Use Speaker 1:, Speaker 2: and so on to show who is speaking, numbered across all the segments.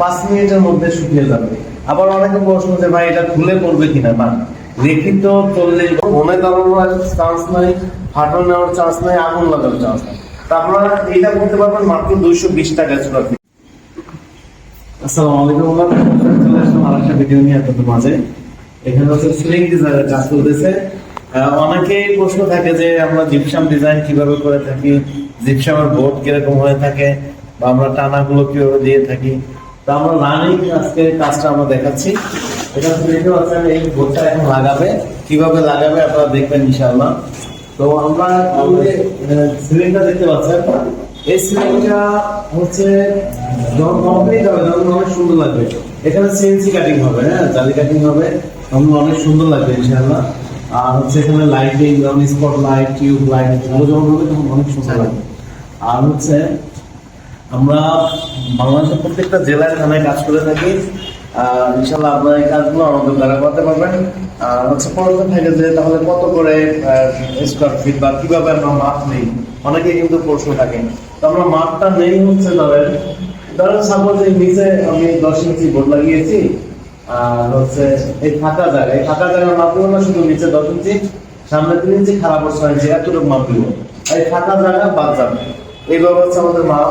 Speaker 1: পাঁচ মিনিটের মধ্যে শুকিয়ে যাবে। আবার অনেকে প্রশ্ন যে, ভাই, এটা খুলে পড়বে কিনা? না, লিখিত চল্লিশ মনে দাঁড়ানোর চান্স নাই, ফাটল নেওয়ার চান্স নাই, আগুন লাগার চান্স নাই। এটা করতে পারবেন মাত্র দুইশো বিশ টাকা আসসালামু আলাইকুম চলে আসলাম আরেকটা ভিডিও নিয়ে আপনাদের মাঝে। এখানে হচ্ছে সিলিং ডিজাইনের কাজ অনেকেই প্রশ্ন থাকে যে, আমরা জিপসাম ডিজাইন কীভাবে করে থাকি? জিপসামের বোর্ড কীরকম হয়ে থাকে? বা আমরা টানাগুলো কীভাবে দিয়ে থাকি? তো আমরা রানিং আজকে কাজটা আমরা দেখাচ্ছি। এটা দেখতে পাচ্ছেন এই বোর্ডটা এখন লাগাবে। কীভাবে লাগাবে আপনারা দেখবেন ইনশাআল্লাহ। তো আমরা সিলিংটা দেখতে পাচ্ছেন। এই সিলিংটা হচ্ছে যখন কমপ্লিট হবে তখন অনেক সুন্দর লাগবে। এখানে সিএনসি কাটিং হবে হ্যাঁ? জালি কাটিং হবে তখন অনেক সুন্দর লাগবে ইনশাআল্লাহ। আর হচ্ছে এখানে লাইটিং যেমন স্পট লাইট টিউব লাইট এগুলো যখন হবে তখন অনেক সুন্দর লাগবে। আর হচ্ছে আমরা বাংলাদেশের প্রত্যেকটা জেলায় থানায় কাজ করে থাকি। ইনশাল্লাহ আপনারা এই কাজগুলো আমাদের দ্বারা করতে পারবেন। হচ্ছে থাকে যে তাহলে কত করে স্কোয়ার ফিট বা আমরা নেই? অনেকে কিন্তু প্রশ্ন থাকে তো আমরা নেই হচ্ছে ধরেন ধরেন সাপোজ এই নিচে আমি দশ ইঞ্চি বোর্ড লাগিয়েছি, আর হচ্ছে এই ফাঁকা জায়গা। এই ফাঁকা জায়গার মাপ দিব না শুধু নিচে দশ ইঞ্চি, সামনে তিন ইঞ্চি, খারাপ অবস্থা হয়েছে এতটুকু মাপ এই ফাঁকা জায়গা বাদ যাবে। এইভাবে হচ্ছে আমাদের মাপ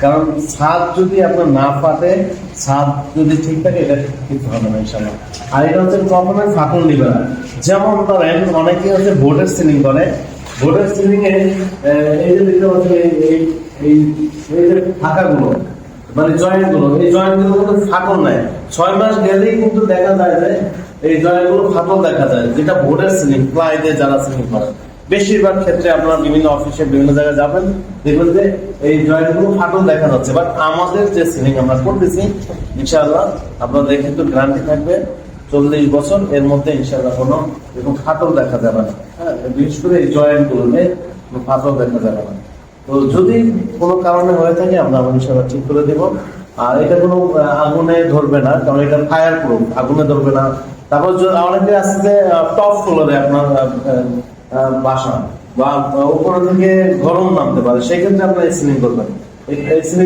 Speaker 1: কারণ ছাদ যদি আপনার না ফাটে ছাদ যদি ঠিক থাকে, এটা কিছু হবে না ইনশাল্লাহ আর এটা হচ্ছে কখনোই ফাটল নিবে না। যেমন ধরেন অনেকে হচ্ছে বোর্ডের সিলিং করে। বোর্ডের সিলিং এ, এই যে দেখতে পাচ্ছেন, এই- এই যে ফাঁকাগুলো মানে জয়েন্টগুলো এই জয়েন্টগুলো কিন্তু ফাটল নাই ছয় মাস গেলেই কিন্তু দেখা যায় যে এই জয়েন্টগুলো ফাটল দেখা যায়, যেটা বোর্ডের সিলিং প্লাই দিয়ে যারা সিলিং করে। বেশিরভাগ ক্ষেত্রে আপনারা বিভিন্ন অফিসে বিভিন্ন জায়গায় যাবেন। দেখবেন যে এই জয়েন্টগুলো ফাটল দেখা যাচ্ছে। বাট আমাদের যে সিলিং আমরা করতেছি, ইনশাআল্লাহ আপনারা দেখে তো গ্যারান্টি থাকবে চল্লিশ বছর এর মধ্যে ইনশাআল্লাহ কোনো এরকম ফাটল দেখা যাবে না। হ্যাঁ বিশেষ করে এই কোনো ফাটল দেখা যাবে না। তো যদি কোনো কারণে হয়ে থাকে, আমরা আমার ইনশাআল্লাহ ঠিক করে দেব। আর এটা কোনো আগুনে ধরবে না, কারণ এটা ফায়ার প্রুফ আগুনে ধরবে না। তারপর অনেকে আছে যে টপ ফ্লোরে আপনার বাসা। বা উপর থেকে গরম নামতে পারে সেই ক্ষেত্রে আপনার সিলিং করবেন।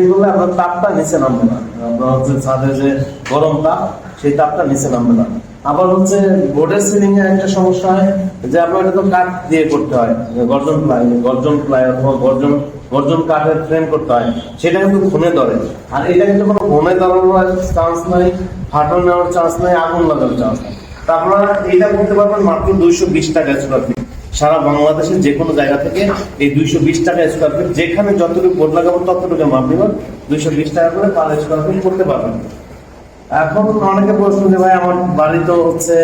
Speaker 1: করলে আপনার তাপটা নিচে নামবে না। আপনার হচ্ছে ছাদে যে গরম তাপ, সেই তাপটা নিচে নামবে না। আবার হচ্ছে বোর্ডের সিলিং এ একটা সমস্যা হয় যে আপনার এটা তো কাঠ দিয়ে করতে হয়, গর্জন প্লাই গর্জন প্লাই অথবা গর্জন গর্জন কাঠের ফ্রেম করতে হয়, সেটা কিন্তু ঘুমে ধরে। আর এটা কিন্তু কোনো ঘুমে ধরানোর চান্স নাই, ফাটল নেওয়ার চান্স নাই, আগুন লাগার চান্স নাই। তা আপনারা এটা করতে পারবেন মাত্র দুইশো বিশ টাকা স্কোয়ার সারা বাংলাদেশের যে কোনো জায়গা থেকে এই দুইশো বিশ টাকা স্কোয়ার ফিট যেখানে যতটুকু বোর্ড লাগাবো ততটুকু মাপ নেবেন দুইশো বিশ টাকা করে পার স্কোয়ার ফিট করতে পারবেন। এখন অনেকে প্রশ্ন যে, ভাই, আমার বাড়ি তো হচ্ছে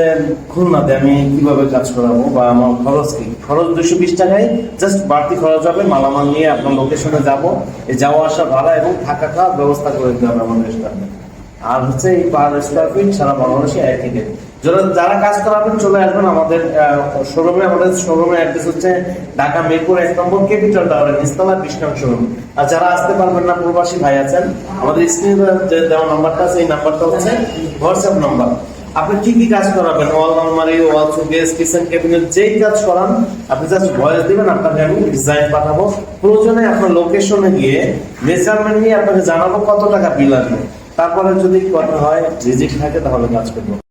Speaker 1: খুলনাতে, আমি কীভাবে কাজ করাবো বা আমার খরচ কি? খরচ দুশো বিশ টাকায় জাস্ট বাড়তি খরচ হবে, মালামাল নিয়ে আপনার লোকেশনে যাব। এই যাওয়া আসা ভাড়া এবং থাকা খাওয়ার ব্যবস্থা করে দিতে হবে আমাদের আর হচ্ছে এই পার স্কোয়ার ফিট সারা বাংলাদেশে একই রেট যারা কাজ করাবেন, চলে আসবেন আমাদের শোরুমে আমাদের শোরুমের অ্যাড্রেস হচ্ছে ঢাকা মিরপুর এক নম্বর ক্যাপিটাল টাওয়ার নিস্তলা বিষ্ণাম শোরুম আর যারা আসতে পারবেন না, প্রবাসী ভাই আছেন, আমাদের স্ক্রিনে যে দেওয়া নাম্বারটা এই নাম্বারটা হচ্ছে হোয়াটসঅ্যাপ নাম্বার আপনি কি কি কাজ করাবেন? ওয়াল আলমারি, ওয়াল শোকেস কিচেন ক্যাবিনেট যেই কাজ করান, আপনি জাস্ট ভয়েস দিবেন, আপনাকে আমি ডিজাইন পাঠাবো। প্রয়োজনে আপনার লোকেশনে গিয়ে মেজারমেন্ট নিয়ে আপনাকে জানাব কত টাকা বিল আসবে। তারপরে যদি কথা হয় রিজিক থাকে, তাহলে কাজ করব।